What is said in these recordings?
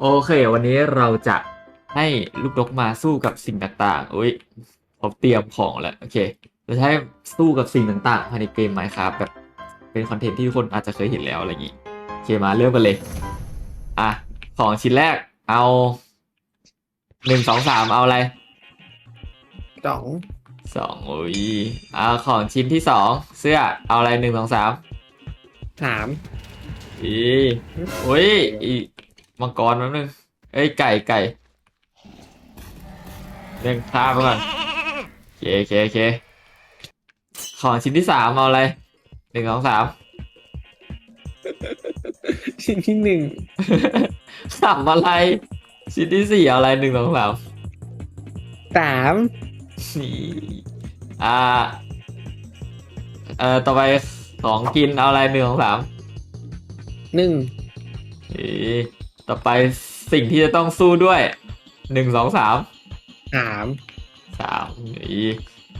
โอเค วันนี้เราจะให้ลูกนกมาสู้กับสิ่งต่างๆ อุ้ยผมเตรียมของแล้ว โอเค เราจะให้สู้กับสิ่งต่างๆภายในเกม Minecraft แบบเป็นคอนเทนต์ที่ทุกคนอาจจะเคยเห็นแล้วอะไรอย่างนี้ โอเคมาเริ่มกันเลย อะ ของชิ้นแรกเอาหนึ่งสองสามเอาอะไรสองสองโอ้ยเอาของชิ้นที่สองเสื้อเอาอะไรหนึ่งสองสามสามอีอุ้ยอี มังกรแป๊บนึงเอ้ยไก่ไก่เล่นข้ามไปก่อนโอเคโอเคโอเคของชิ้นที่สามเอาอะไรหนึ่งสองสามชิ้นที่หนึ่งสามอะไร ชิ้นที่สี่เอาอะไรหนึ่งสองสามสามนี่อ่า เอ่อต่อไปของกินเอาอะไรหนึ่งสองสามหนึ่งอี ต่อไปสิ่งที่จะต้องสู้ด้วยหนึ่งสองสามสามสามอี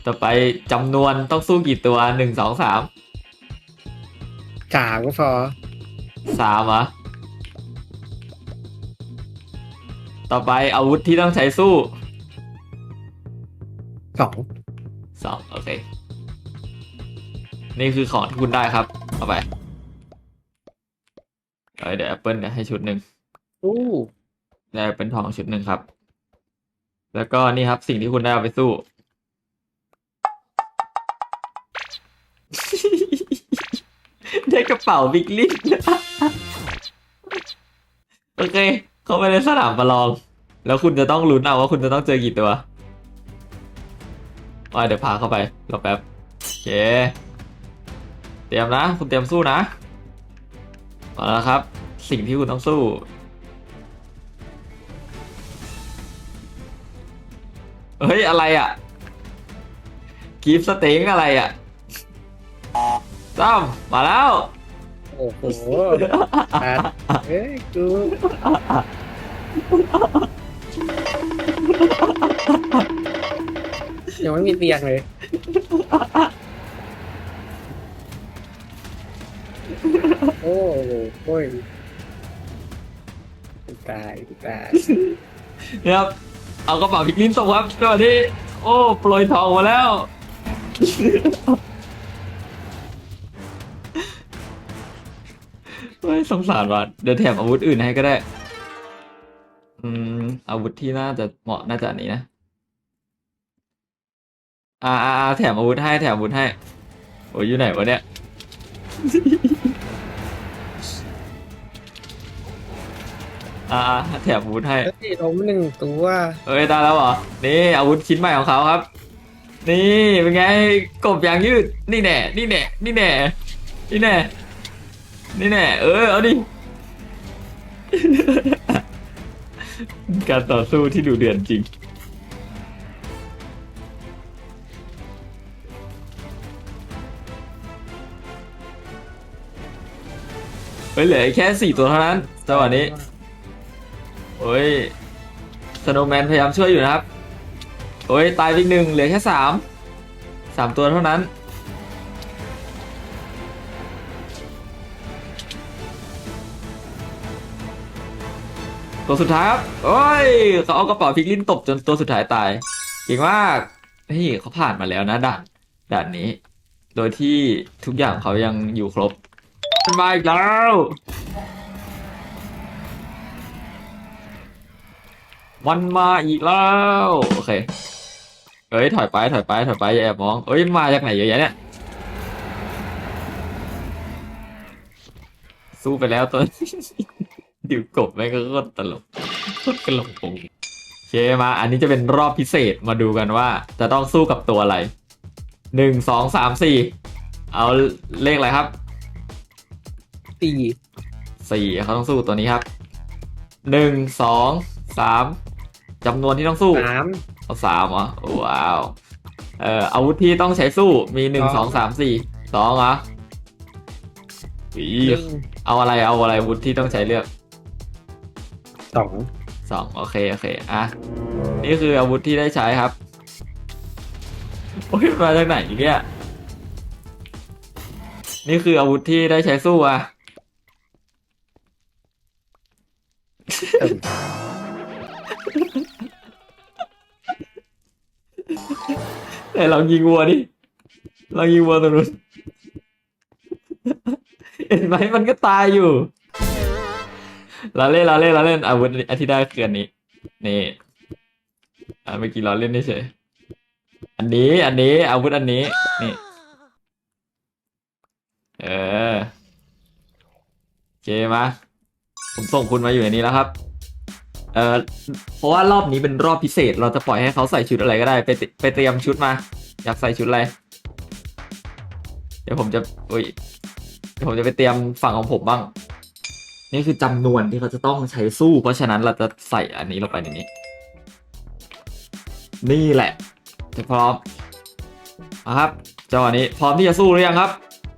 ต่อไปจำนวนต้องสู้กี่ตัวหนึ่งสองสามสามก็พอสามเหรอต่อไปอาวุธที่ต้องใช้สู้สองสองโอเค นี่คือของที่คุณได้ครับ เอาไปเอ้ยเดี๋ยวแอปเปิลให้ชุดหนึ่ง อู้ได้เป็นทองชุดหนึ่งครับ แล้วก็นี่ครับสิ่งที่คุณได้เอาไปสู้ ได้กระเป๋าบิ๊กลินโอเค เข้าไปในสนามประลอง แล้วคุณจะต้องลุ้นเอาว่าคุณจะต้องเจอกี่ตัวอะเดี๋ยวพาเข้าไปรอแป๊บโอเคเตรียมนะ คุณเตรียมสู้นะมาแล้วครับ สิ่งที่คุณต้องสู้ เฮ้ย อะไรอะกีฟสเต็งอะไรอะจ้อมมาแล้ว โอ้โหตัดเอ้ยกูยังไม่มีเตียงเลยโอ้โหโอ้ยกูตายกูตายเนี่ยครับ เอากระเป๋าพลิกลิ้นส่งครับสวัสดีโอ้โปรยทองมาแล้ว เฮ้ยสงสารว่ะเดี๋ยวแถมอาวุธอื่นให้ก็ได้ อืม อาวุธที่น่าจะเหมาะน่าจะอันนี้นะ อ่าอ่าอ่าแถมอาวุธให้แถมอาวุธให้ โอ้ยอยู่ไหนวะเนี่ย อ่าอ่าแถมอาวุธให้ เฮ้ยล้มหนึ่งตัวเอ้ยได้แล้วเหรอ นี่อาวุธชิ้นใหม่ของเขาครับ นี่เป็นไงกบยางยืด นี่แน่ นี่แน่ นี่แน่ นี่แน่ นี่แน่ เออเอาดิ การต่อสู้ที่ดูเดือดจริง เฮ้ยเหลืออีกแค่สี่ตัวเท่านั้นจังหวะนี้ โอ้ยสโนแมนพยายามช่วยอยู่นะครับ โอ้ยตายไปอีกหนึ่งเหลือแค่สามสามตัวเท่านั้น ตัวสุดท้ายครับ โอ้ยเขาเอากระเป๋าพลิกลิ้นตบจนตัวสุดท้ายตายเก่งมากนี่เขาผ่านมาแล้วนะด่านด่านนี้ โดยที่ทุกอย่างเขายังอยู่ครบมาอีกแล้ว มันมาอีกแล้ว โอเค เอ้ย ถอยไป ถอยไป ถอยไป อย่าแอบมอง เอ้ย มาจากไหนเยอะแยะเนี่ย สู้ไปแล้วตัวดิวกบแม่งก็โคตรตลกโคตรกระหลงปงโอเคมา อันนี้จะเป็นรอบพิเศษมาดูกันว่า จะต้องสู้กับตัวอะไร หนึ่ง สอง สาม สี่ เอาเลขอะไรครับ สี่ สี่เขาต้องสู้ตัวนี้ครับ หนึ่งสองสามจำนวนที่ต้องสู้ สามเอาสามเหรอว้าวเอ่ออาวุธที่ต้องใช้สู้มีหนึ่งสสอองงสามสี่สองเหรออีหนึ่งเอาอะไรเอาอะไรอาวุธที่ต้องใช้เลือกสองสองโอเคโอเคอะนี่คืออาวุธที่ได้ใช้ครับโอ้ยมาจากไหนเนี่ยนี่คืออาวุธที่ได้ใช้สู้อะ แต่ลองยิงวัวดิลองยิงวัวตรงนู้นเห็นไหมมันก็ตายอยู่เราเล่นเราเล่นเราเล่นอาวุธอันที่ได้คืออันนี้ นี่อ่าเมื่อกี้เราเล่นนี่เฉยอันนี้อันนี้อาวุธอันนี้ นี่ เออโอเคมาผมส่งคุณมาอยู่ในนี้แล้วครับ เออเพราะว่ารอบนี้เป็นรอบพิเศษ เราจะปล่อยให้เขาใส่ชุดอะไรก็ได้ ไปไปเตรียมชุดมา อยากใส่ชุดอะไร เดี๋ยวผมจะอุ้ยเดี๋ยวผมจะไปเตรียมฝั่งของผมบ้าง นี่คือจำนวนที่เขาจะต้องใช้สู้ เพราะฉะนั้นเราจะใส่อันนี้ลงไปในนี้ นี่แหละจะพร้อมมาครับจังหวะนี้พร้อมที่จะสู้หรือยังครับ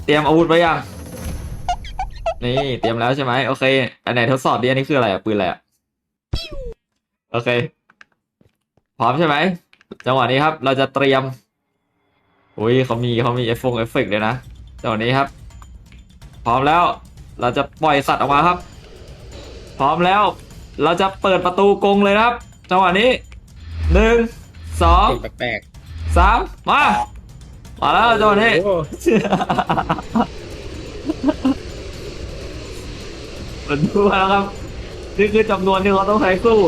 เตรียมอาวุธไว้ยังนี่เตรียมแล้วใช่ไหมโอเค อันไหนทดสอบดิอันนี้คืออะไรอะปืนอะไรอะ โอเค พร้อมใช่ไหม จังหวะนี้ครับ เราจะเตรียมอุ้ยเขามีเขามีเอฟฟงเอฟเฟกต์เลยนะจังหวะนี้ครับ พร้อมแล้ว เราจะปล่อยสัตว์ออกมาครับ พร้อมแล้ว เราจะเปิดประตูกรงเลยนะครับ จังหวะนี้หนึ่งสองเสียงแปลกสามมา มาแล้วๆจังหวะนี้โอ้โหมันดูมาแล้วครับ นี่คือจำนวนที่เขาต้องใช้สู้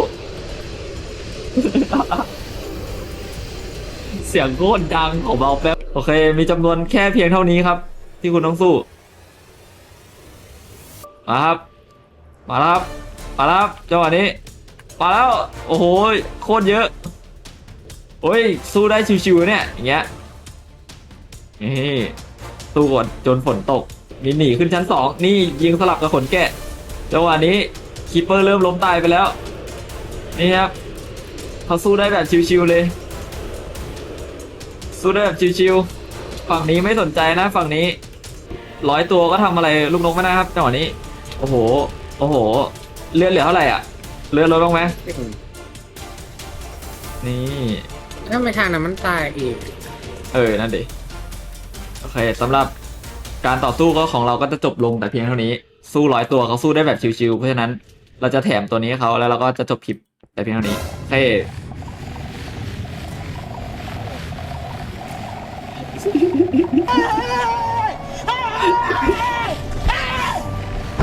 เสียงโคตรดังของเบาแป๊บ โอเค มีจำนวนแค่เพียงเท่านี้ครับ ที่คุณต้องสู้มาครับ มาแล้วครับมาแล้วครับจังหวะนี้ มาแล้ว โอ้โห โคตรเยอะ โอ้ย สู้ได้ชิวๆเนี่ย อย่างเงี้ย นี่สู้ก่อนจนฝนตกมีหนีขึ้นชั้นสองนี่ยิงสลับกับขนแกะจังหวะนี้คีปเปอร์เริ่มล้มตายไปแล้ว นี่ครับ เขาสู้ได้แบบชิวๆเลย สู้ได้แบบชิวๆฝั่งนี้ไม่สนใจนะ ฝั่งนี้ร้อยตัวก็ทำอะไรลูกนกไม่ได้ครับจังหวะนี้ โอ้โห โอ้โห เลือดเหลือเท่าไหร่อะ เลือดลดลงไหมนี่ถ้าไม่ทางนั้นมันตายอีก เออ นั่นดิโอเคสำหรับการต่อสู้ก็ของเราก็จะจบลงแต่เพียงเท่านี้ สู้ร้อยตัวเขาสู้ได้แบบชิวๆเพราะฉะนั้นเราจะแถมตัวนี้ให้เขาแล้วเราก็จะจบคลิป แต่เพียงเท่านี้โอเค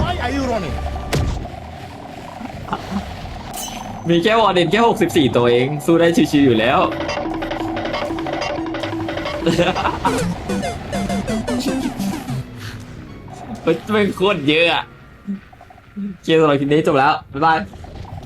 Why are you running? มีแค่วอร์เดนแค่หกสิบสี่ตัวเอง สู้ได้ชิวๆอยู่แล้ว มันเป็นโคตรเยอะอะโอเคสำหรับคลิปนี้จบแล้ว บ๊ายบาย